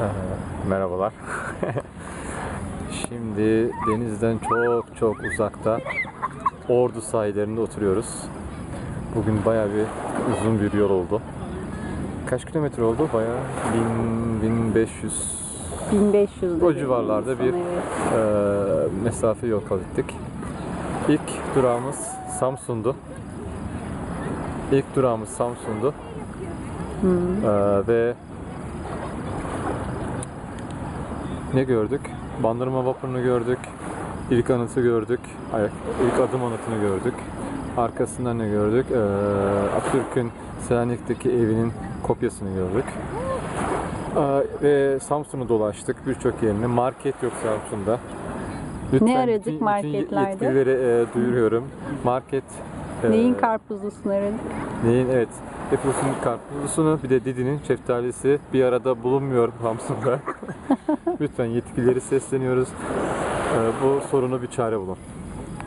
Ee, merhabalar. Şimdi denizden çok çok uzakta Ordu sahillerinde oturuyoruz. Bugün bayağı bir uzun bir yol oldu. Kaç kilometre oldu? 1000, 1500 1500 O civarlarda bir- evet. e, mesafe yol kat ettik. İlk durağımız Samsun'du. İlk durağımız Samsun'du. Ee, ve ne gördük? Bandırma vapurunu gördük. İlk anıtı gördük. Ayak, ilk adım anıtını gördük. Arkasından ne gördük? Ee, Atatürk'ün Selanik'teki evinin kopyasını gördük. Ee, ve Samsun'u dolaştık birçok yerini. Market yok Samsun'da. Ne aradık bütün- bütün marketlerde? yetkililere e, duyuruyorum. Market Neyin karpuzlusunu aradık? Neyin evet. Efos'un karpuzlusunu bir de Didi'nin şeftalisi bir arada bulunmuyor Samsun'da. Lütfen yetkilileri sesleniyoruz. Ee, bu sorunu bir çare bulun.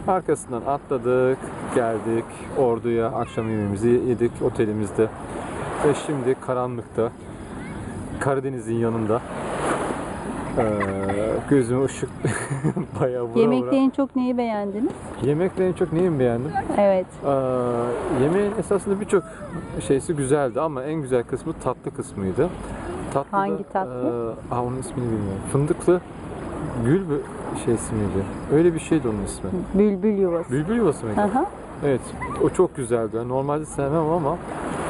Arkasından atladık, geldik Ordu'ya akşam yemeğimizi yedik otelimizde. Ve şimdi karanlıkta Karadeniz'in yanında gözüme ışık bayağı vura Yemekte vura. en çok neyi beğendiniz? Yemekle en çok neyi mi beğendim? Evet. Ee, yemeğin esasında birçok şeysi güzeldi ama en güzel kısmı tatlı kısmıydı. Tatlı Hangi tatlı? E, aa, onun ismini bilmiyorum. Fındıklı gül bir şeysi miydi? Öyle bir şeydi onun ismi. Bülbül yuvası. Bülbül yuvası mıydı? Aha. Evet. O çok güzeldi. Normalde sevmem ama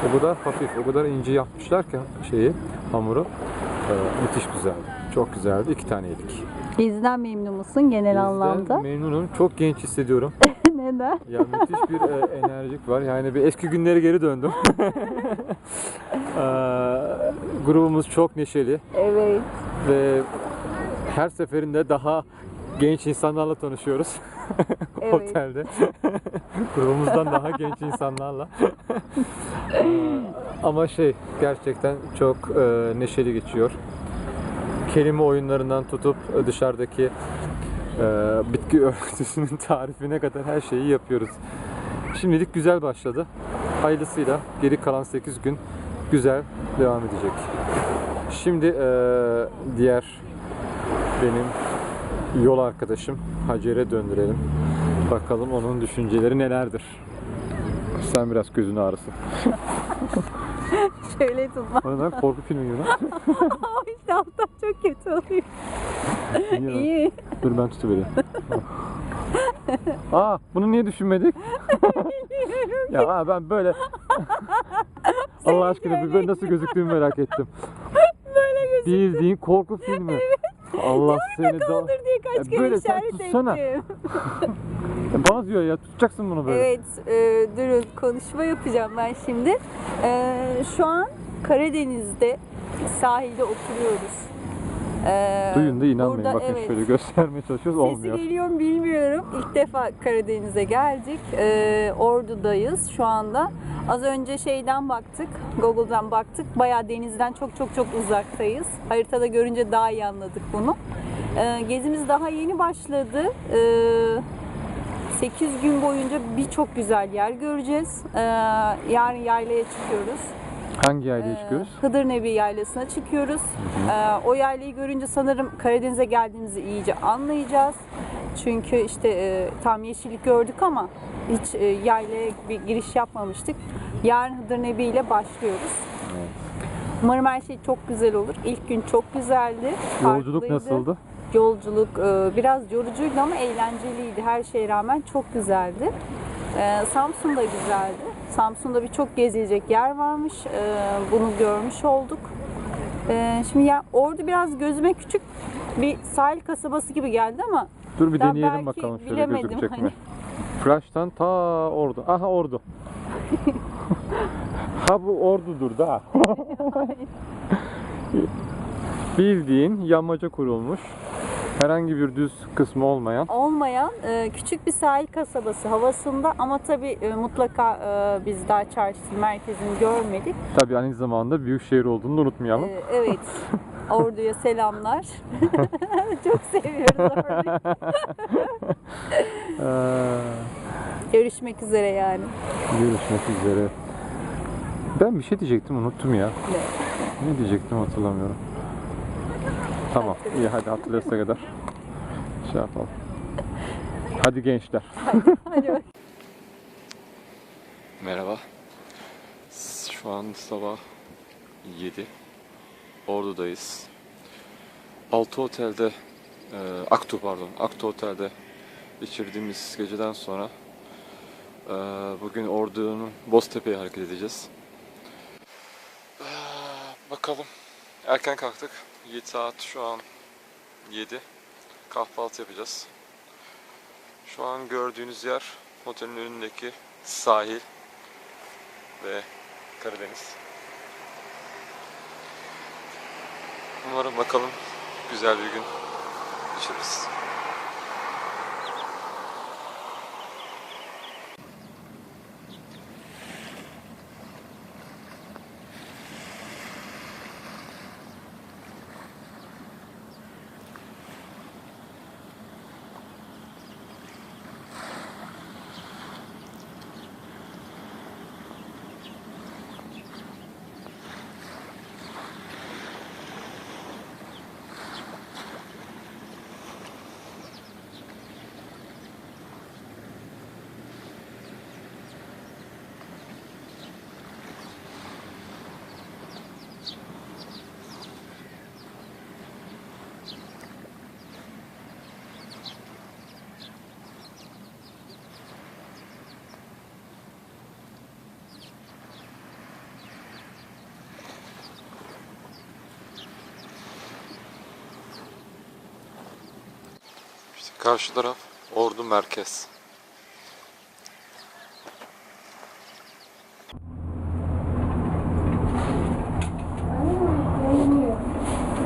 o kadar hafif, o kadar ince yapmışlar ki şeyi, hamuru. Ee, müthiş güzeldi. Çok güzeldi. İki tane yedik. Geziden memnun musun genel Bizden anlamda? memnunum. Çok genç hissediyorum. Neden? Ya müthiş bir e, enerjik var. Yani bir eski günlere geri döndüm. Ee, grubumuz çok neşeli Evet. ve her seferinde daha genç insanlarla tanışıyoruz Evet. otelde. Grubumuzdan daha genç insanlarla. Ee, ama şey gerçekten çok e, neşeli geçiyor. Kelime oyunlarından tutup e, dışarıdaki e, bitki örtüsünün tarifine kadar her şeyi yapıyoruz. Şimdilik güzel başladı. Hayırlısıyla geri kalan 8 gün güzel devam edecek. Şimdi e, diğer benim yol arkadaşım Hacer'e döndürelim. Bakalım onun düşünceleri nelerdir. Sen biraz gözün ağrısın. Şöyle tutma. Bana lan korku filmi gibi lan. işte alttan çok kötü oluyor. İyi lan. İyi. Dur ben tutuvereyim. Aa bunu niye düşünmedik? ya aa, ben böyle Allah aşkına bir ben nasıl gözüktüğümü merak ettim. Böyle gözüküyor. Bildiğin korku filmi. Allah seni da... Kaldır diye kaç Ya kere böyle sen işaret tutsana. ettim. Bana diyor ya tutacaksın bunu böyle. Evet, e, durun konuşma yapacağım ben şimdi. E, şu an Karadeniz'de sahilde oturuyoruz. E, Duyun da inanmayın. burada, Bakın evet, şöyle göstermeye çalışıyoruz Sesi olmuyor. geliyor mu bilmiyorum. İlk defa Karadeniz'e geldik. E, Ordu'dayız şu anda. Az önce şeyden baktık, Google'dan baktık. Bayağı denizden çok çok çok uzaktayız. Haritada görünce daha iyi anladık bunu. E, gezimiz daha yeni başladı. E, 8 gün boyunca birçok güzel yer göreceğiz. Ee, yarın yaylaya çıkıyoruz. Hangi yaylaya Ee, çıkıyoruz? Hıdır Nebi yaylasına çıkıyoruz. Ee, o yaylayı görünce sanırım Karadeniz'e geldiğimizi iyice anlayacağız. Çünkü işte e, tam yeşillik gördük ama hiç e, yaylaya bir giriş yapmamıştık. Yarın Hıdır Nebi ile başlıyoruz. Umarım her şey çok güzel olur. İlk gün çok güzeldi. Yolculuk farklıydı. nasıldı? Yolculuk e, biraz yorucuydu ama eğlenceliydi. Her şeye rağmen çok güzeldi. E, Samsun da güzeldi. Samsun'da birçok gezilecek yer varmış. E, Bunu görmüş olduk. E, Şimdi ya orada biraz gözüme küçük bir sahil kasabası gibi geldi ama Dur bir Ben deneyelim belki bakalım şöyle bilemedim gözükecek mi? hani. Flash'tan ta ordu. Aha ordu. ha bu ordudur da. Bildiğin yamaca kurulmuş. Herhangi bir düz kısmı olmayan. olmayan e, küçük bir sahil kasabası havasında ama tabii e, mutlaka e, biz daha çarşısının merkezini görmedik. Tabii aynı zamanda büyük şehir olduğunu da unutmayalım. Ee, evet. Ordu'ya selamlar. Çok seviyoruz Ordu'yu. Ee, Görüşmek üzere yani. görüşmek üzere. Ben bir şey diyecektim unuttum ya. Ne diyecektim hatırlamıyorum. Tamam. iyi hadi hatırlıyorsa kadar şey yapalım. Hadi gençler. Hadi. Merhaba. Şu an sabah 7. Ordu'dayız. Altı Otel'de, e, Aktu pardon, Aktu Otel'de geçirdiğimiz geceden sonra e, bugün Ordu'nun Boztepe'ye hareket edeceğiz. E, bakalım. Erken kalktık. 7 saat şu an 7. Kahvaltı yapacağız. Şu an gördüğünüz yer otelin önündeki sahil ve Karadeniz. Umarım bakalım güzel bir gün geçiririz. İşte karşı taraf Ordu Merkez.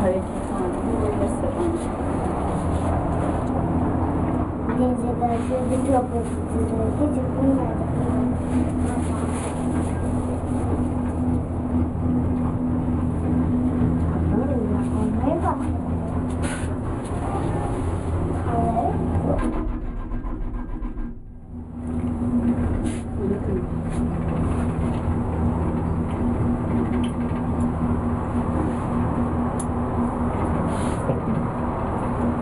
Hareket halinde gelirse bence. Denize karşı çok ısıtıyor. Küçük bunlar. Onlara bak. Evet.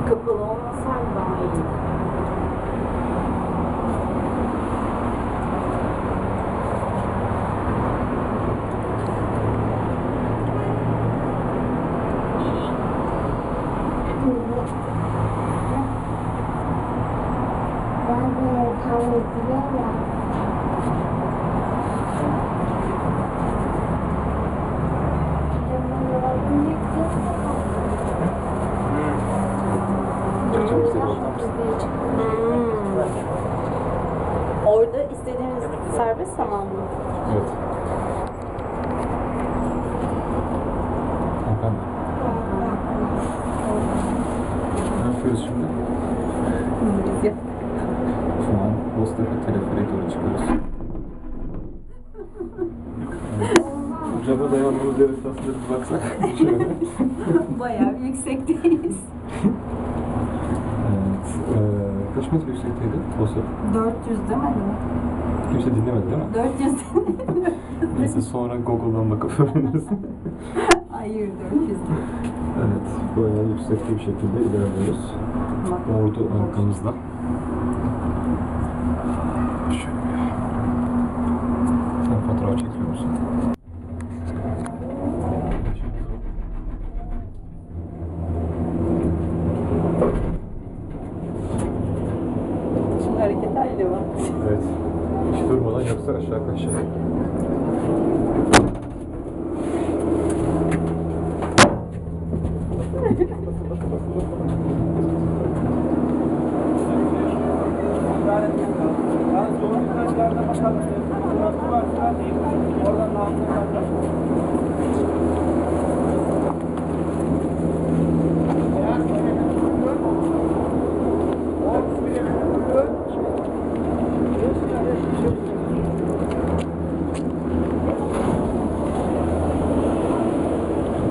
Kapalı olmasaydı daha iyi. Ben de kahveciye ya. Orada istediğiniz serbest zaman mı? Evet. Efendim. Ne yapıyoruz şimdi? Şu an Boztepe teleferiğe doğru çıkıyoruz. Acaba dayandığımız yer bir baksak. Bayağı yüksekteyiz. evet. Kaç metre yüksekteydi Boztepe? 400 demedi mi? Kimse dinlemedi değil mi? 400 Neyse sonra Google'dan bakıp öğreniriz. Hayır 400 evet, bayağı yüksekte bir şekilde ilerliyoruz. Ordu arkamızda. Sen fotoğraf çekiyor musun? Şimdi hareket halde var. Evet. Hiç durmadan yoksa aşağı kaçacak.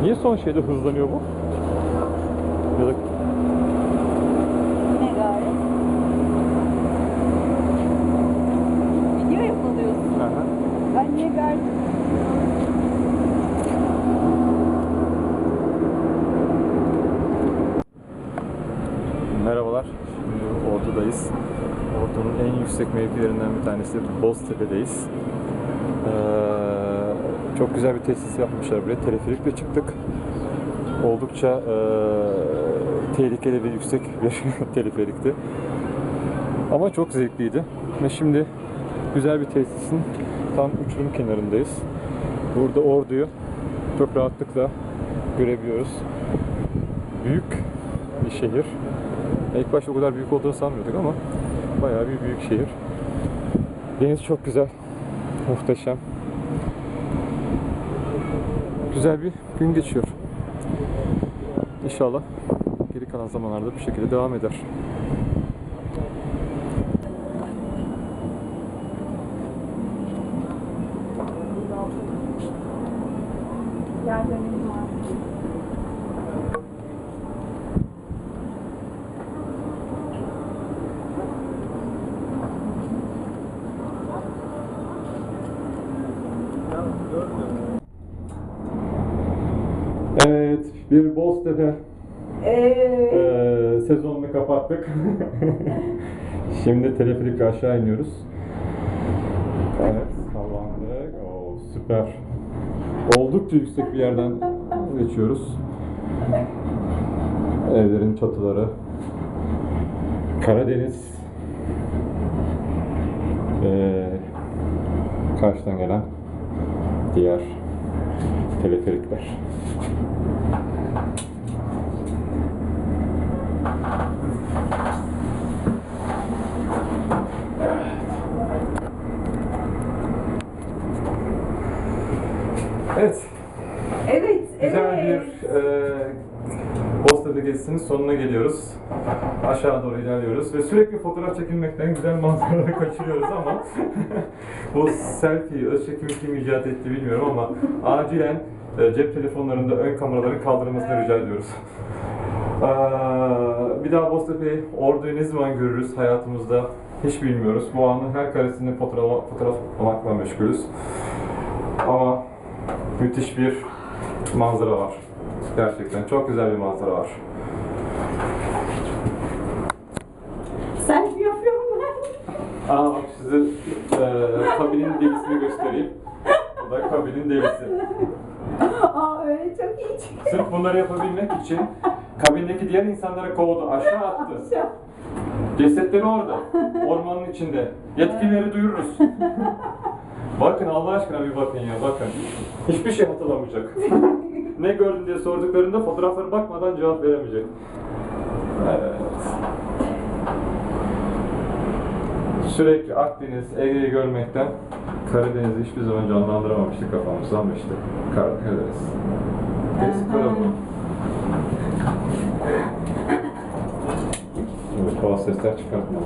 Niye son şeyde hızlanıyor bu? Ya da Ne gayet? Video yapılıyorsun. Aha. Ben niye gördüm? Ordu'dayız. Ordu'nun en yüksek mevkilerinden bir tanesi Boztepe'deyiz. Ee, çok güzel bir tesis yapmışlar buraya. Teleferikle çıktık. Oldukça ee, tehlikeli ve yüksek bir teleferikti. Ama çok zevkliydi. Ve şimdi güzel bir tesisin tam uçurum kenarındayız. Burada Ordu'yu çok rahatlıkla görebiliyoruz. Büyük bir şehir. İlk başta o kadar büyük olduğunu sanmıyorduk ama bayağı bir büyük şehir. Deniz çok güzel. Muhteşem. Güzel bir gün geçiyor. İnşallah geri kalan zamanlarda bu şekilde devam eder. Evet, bir Boztepe eee sezonunu kapattık. Şimdi teleferikle aşağı iniyoruz. Evet, sallandık. Oo, süper. Oldukça yüksek bir yerden geçiyoruz. Evlerin çatıları. Karadeniz. Eee karşıdan gelen diğer teleferikler. Evet, Evet, güzel bir e, Boztepe gezisinin sonuna geliyoruz. Aşağı doğru ilerliyoruz ve sürekli fotoğraf çekilmekten güzel manzaraları kaçırıyoruz ama bu selfie, öz çekimi kim icat etti bilmiyorum ama acilen e, cep telefonlarında ön kameraların kaldırılmasını rica ediyoruz. Aa, bir daha Boztepe'yi, Ordu'yu ne zaman görürüz hayatımızda hiç bilmiyoruz. Bu anın her karesini fotoğraf, fotoğraflamakla meşgulüz. Ama müthiş bir manzara var. Gerçekten çok güzel bir manzara var. Selfie yapıyorum ben. Aa bak size e, kabinin delisini göstereyim. Bu da kabinin delisi. Aa öyle çok iyi. Sırf bunları yapabilmek için kabindeki diğer insanları kovdu, aşağı attı. Cesetleri orada, ormanın içinde. Yetkilileri duyururuz. Bakın Allah aşkına bir bakın ya, bakın. Hiçbir şey hatırlamayacak. ne gördün diye sorduklarında fotoğraflara bakmadan cevap veremeyecek. Evet. Sürekli Akdeniz, Ege'yi görmekten Karadeniz'i hiçbir zaman canlandıramamıştık kafamızda ama işte Karadeniz. Kara bu. Evet, tuhaf sesler çıkartma.